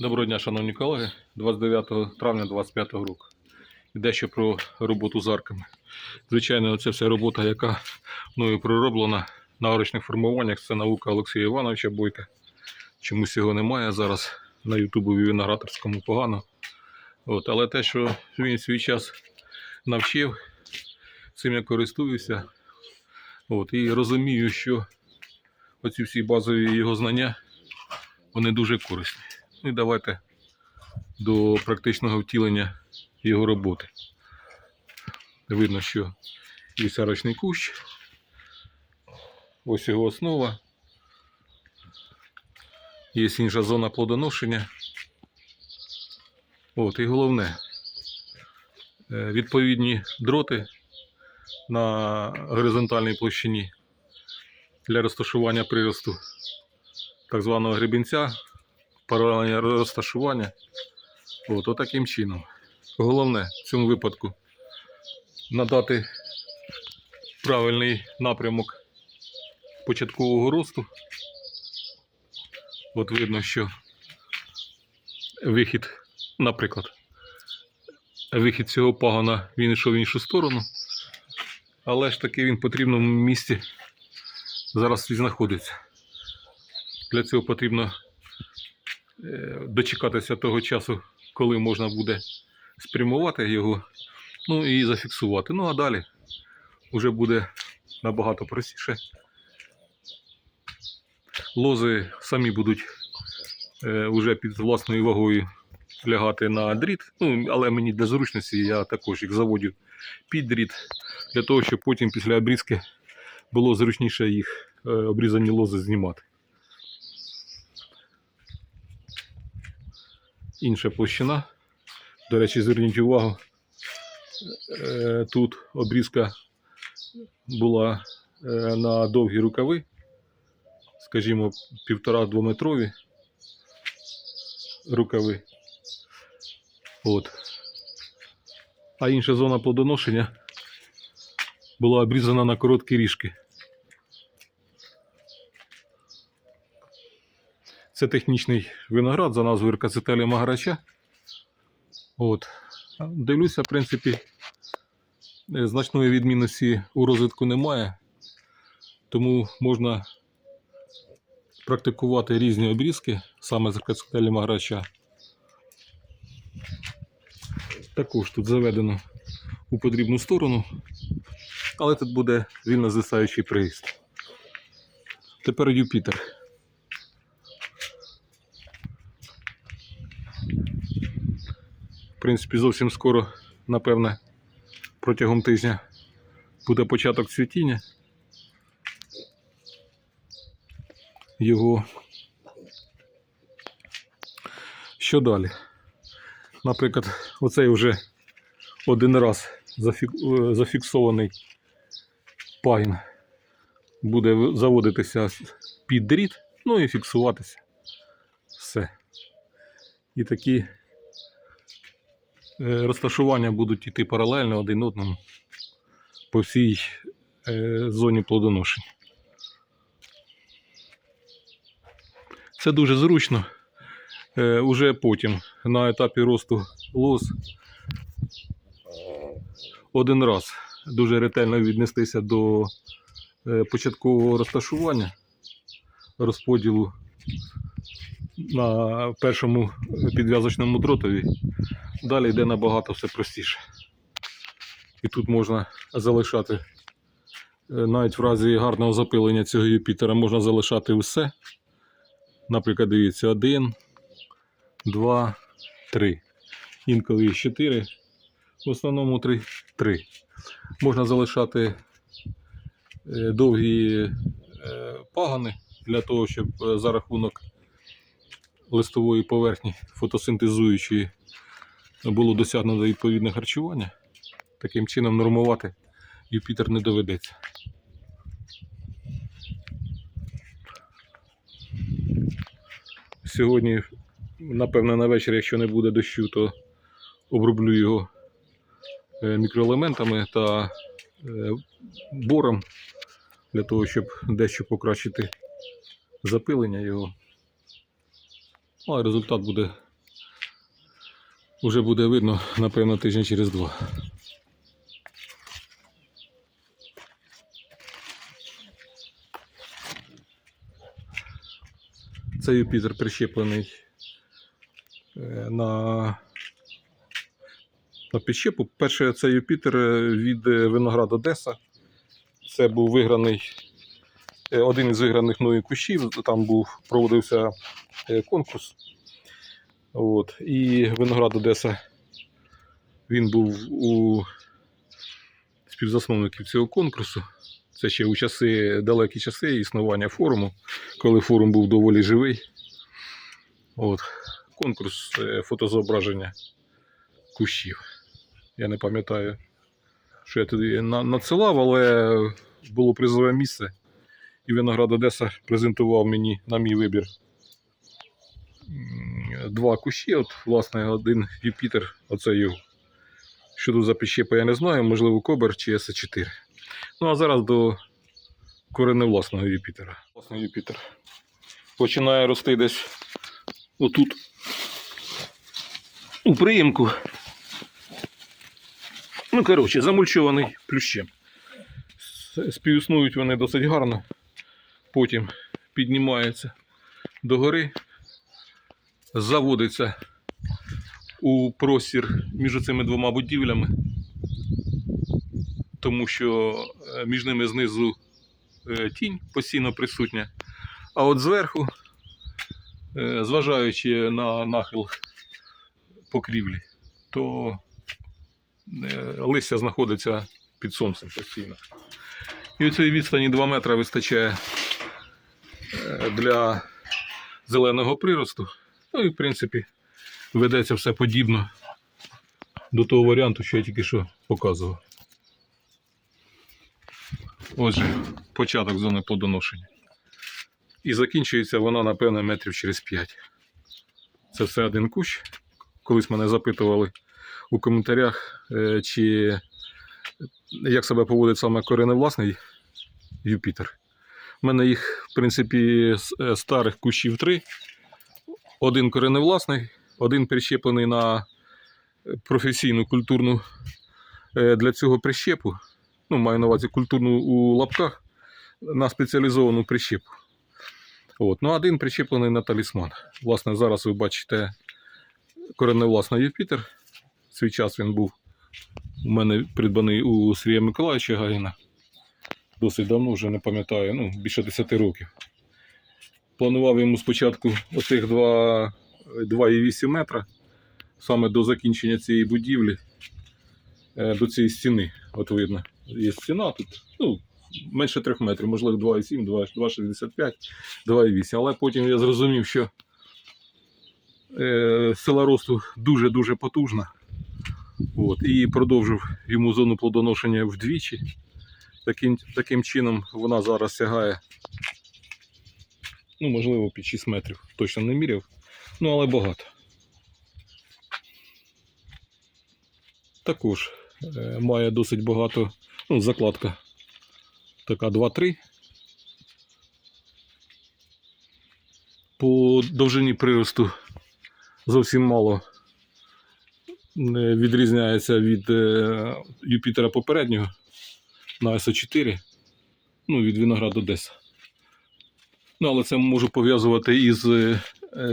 Доброго дня, шановні колеги. 29 травня 2025 року. І дещо про роботу з арками. Звичайно, це вся робота, яка мною пророблена на арочних формуваннях. Це наука Олексія Івановича Бойка. Чомусь його немає зараз на Ютубові виноградарському погано. От, але те, що він свій час навчив, цим я користуюся. От, і розумію, що оці всі базові його знання вони дуже корисні. Ну і давайте до практичного втілення його роботи. Видно, що є сарочний кущ. Ось його основа. Є інша зона плодоношення. От, і головне, е, відповідні дроти на горизонтальній площині для розташування приросту так званого гребінця паралельне розташування. От, отаким чином. Головне в цьому випадку надати правильний напрямок початкового росту. От видно, що вихід, наприклад, вихід цього пагона він йшов в іншу сторону, але ж таки він в потрібному місці зараз і знаходиться. Для цього потрібно дочекатися того часу, коли можна буде спрямувати його, ну і зафіксувати. Ну а далі вже буде набагато простіше. Лози самі будуть е, вже під власною вагою лягати на дріт. Ну, але мені для зручності я також їх заводю під дріт, для того, щоб потім після обрізки було зручніше їх е, обрізані лози знімати. Інша площина. До речі, зверніть увагу, е, тут обрізка була е, на довгі рукави, скажімо, півтора-двометрові рукави. От. А інша зона плодоношення була обрізана на короткі ріжки. Це технічний виноград за назвою Ркацетелі Магарача. От. Дивлюся, в принципі, е, значної відмінності у розвитку немає, тому можна практикувати різні обрізки саме з Ркацетелі Магарача. Також тут заведено у потрібну сторону, але тут буде вільно звисаючий приїзд. Тепер Юпітер. Принципі, зовсім скоро, напевне, протягом тижня буде початок цвітіння. Його. Що далі? Наприклад, оцей вже один раз е, зафіксований пайн буде заводитися під дріт, ну і фіксуватися. Все. І такі розташування будуть йти паралельно один одному по всій е, зоні плодоношення. Це дуже зручно. Е, Уже потім на етапі росту лоз один раз дуже ретельно віднестися до е, початкового розташування розподілу на першому підв'язочному дротові. Далі йде набагато все простіше. І тут можна залишати, е, навіть в разі гарного запилення цього Юпітера, можна залишати все. Наприклад, дивіться, один, два, три. Інколи є чотири. В основному три. три. Можна залишати е, довгі е, пагони для того, щоб за рахунок листової поверхні фотосинтезуючої було досягнуто відповідне харчування. Таким чином нормувати Юпітер не доведеться. Сьогодні, напевно, на вечір, якщо не буде дощу, то оброблю його е, мікроелементами та е, бором для того, щоб дещо покращити запилення його. Ну, а результат буде Уже буде видно, напевно, тижня через два. Це Юпітер прищеплений е, на, на підщепу. Перше, це Юпітер е, від е, Виноград Одеса. Це був виграний один із виграних мною кущів. Там був, проводився конкурс. От. І Виноград Одеса він був у співзасновників цього конкурсу. Це ще у часи, далекі часи існування форуму, коли форум був доволі живий. От. Конкурс е, фотозображення кущів. Я не пам'ятаю, що я туди надсилав, але було призове місце. І Виноград Одеса презентував мені на мій вибір два кущі. От, власне, один Юпітер, оце його. Що тут за підщепа, я не знаю, можливо, Кобер чи С4. Ну а зараз до кореневласного Юпітера. Власний Юпітер. Починає рости десь отут. У приємку. Ну, коротше, замульчований плющем. Співіснують вони досить гарно. Потім піднімається догори, заводиться у простір між цими двома будівлями, тому що е, між ними знизу е, тінь постійно присутня. А от зверху, е, зважаючи на нахил покрівлі, то листя знаходиться під сонцем постійно. І у цій відстані 2 метри вистачає для зеленого приросту. Ну і в принципі ведеться все подібно до того варіанту, що я тільки що показував. Отже, початок зони плодоношення. І закінчується вона, напевно, метрів через 5. Це все один кущ. Колись мене запитували у коментарях, е, чи як себе поводить саме кореневласний Юпітер. У мене їх, в принципі, е, старих кущів три. Один кореневласний, один прищеплений на професійну культурну е, для цього прищепу. Ну, маю на увазі культурну у лапках на спеціалізовану прищепу. От. Ну, один прищеплений на талісман. Власне, зараз ви бачите кореневласний Юпітер. Свій час він був у мене придбаний у Сергія Миколаївича Гагіна. Досить давно, вже не пам'ятаю, ну, більше 10 років. Планував йому спочатку оцих 2,8 метра, саме до закінчення цієї будівлі, е, до цієї стіни. От видно, є стіна тут, ну, менше 3 метрів, можливо, 2,7, 2,65, 2,8. Але потім я зрозумів, що е, сила росту дуже-дуже потужна. От, і продовжив йому зону плодоношення вдвічі. Таким, таким чином вона зараз сягає, ну, можливо, під 6 метрів. Точно не міряв. Ну, але багато. Також е, має досить багато, ну, закладка така 2-3. По довжині приросту зовсім мало відрізняється від е, Юпітера попереднього на СО4, ну, від винограду Одеса. Ну, але це можу пов'язувати із е,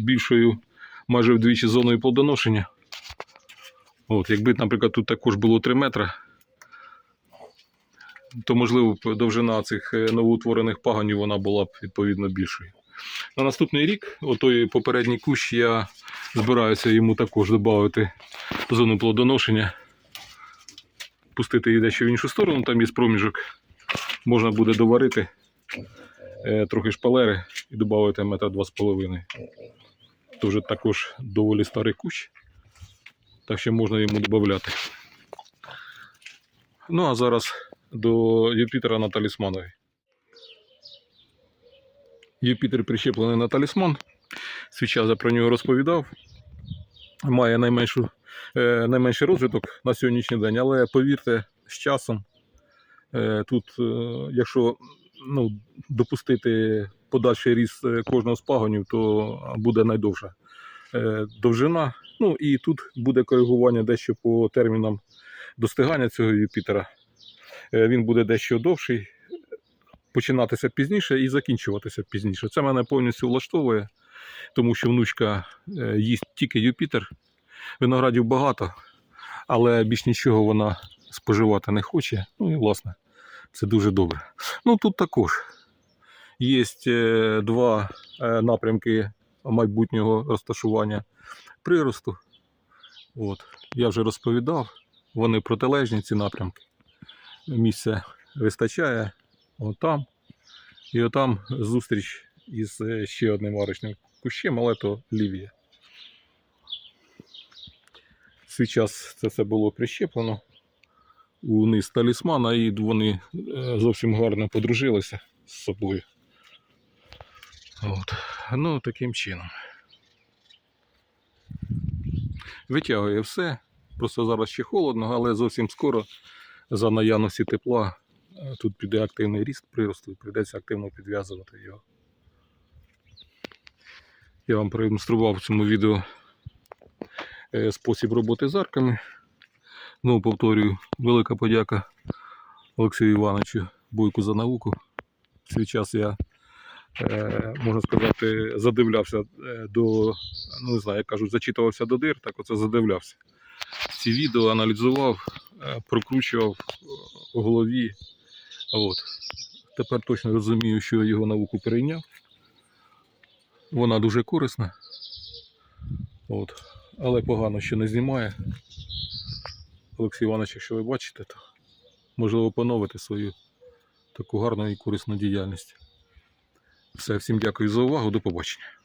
більшою майже вдвічі зоною плодоношення. От, якби, наприклад, тут також було 3 метри, то, можливо, довжина цих е, новоутворених паганів вона була б відповідно більшою. На наступний рік, отой попередній кущ, я збираюся йому також додати зону плодоношення, пустити її дещо в іншу сторону, там є проміжок, можна буде доварити трохи шпалери і додати метр два з половиною. Це вже також доволі старий кущ, так що можна йому додати. Ну а зараз до Юпітера на талісманові. Юпітер прищеплений на талісман. Свій про нього розповідав. Має найменшу, е, найменший розвиток на сьогоднішній день, але повірте, з часом е, тут, е, якщо ну, допустити подальший ріст е, кожного з пагонів, то буде найдовша е, довжина. Ну і тут буде коригування дещо по термінам достигання цього Юпітера. Е, Він буде дещо довший, починатися пізніше і закінчуватися пізніше. Це мене повністю влаштовує, тому що внучка їсть тільки Юпітер. Виноградів багато, але більш нічого вона споживати не хоче. Ну і власне, це дуже добре. Ну тут також є е, два е, напрямки майбутнього розташування приросту. От. Я вже розповідав, вони протилежні ці напрямки. Місця вистачає отам. І отам зустріч із е, ще одним арочним кущем, але то лівія. Свій час це все було прищеплено униз талісмана, і вони е, зовсім гарно подружилися з собою. От. Ну, таким чином. Витягує все. Просто зараз ще холодно, але зовсім скоро за наявності тепла е, тут піде активний ріст приросту і прийдеться активно підв'язувати його. Я вам продемонстрував в цьому відео е, спосіб роботи з арками. Ну, повторюю, велика подяка Олексію Івановичу Бойку за науку. В свій час я, е, можна сказати, задивлявся е, до, ну не знаю, як кажуть, зачитувався до дир, так оце задивлявся. Ці відео аналізував, е, прокручував в голові. От. Тепер точно розумію, що його науку перейняв. Вона дуже корисна. От. Але погано, що не знімає. Олексій Іванович, якщо ви бачите, то можливо поновити свою таку гарну і корисну діяльність. Все, всім дякую за увагу, до побачення.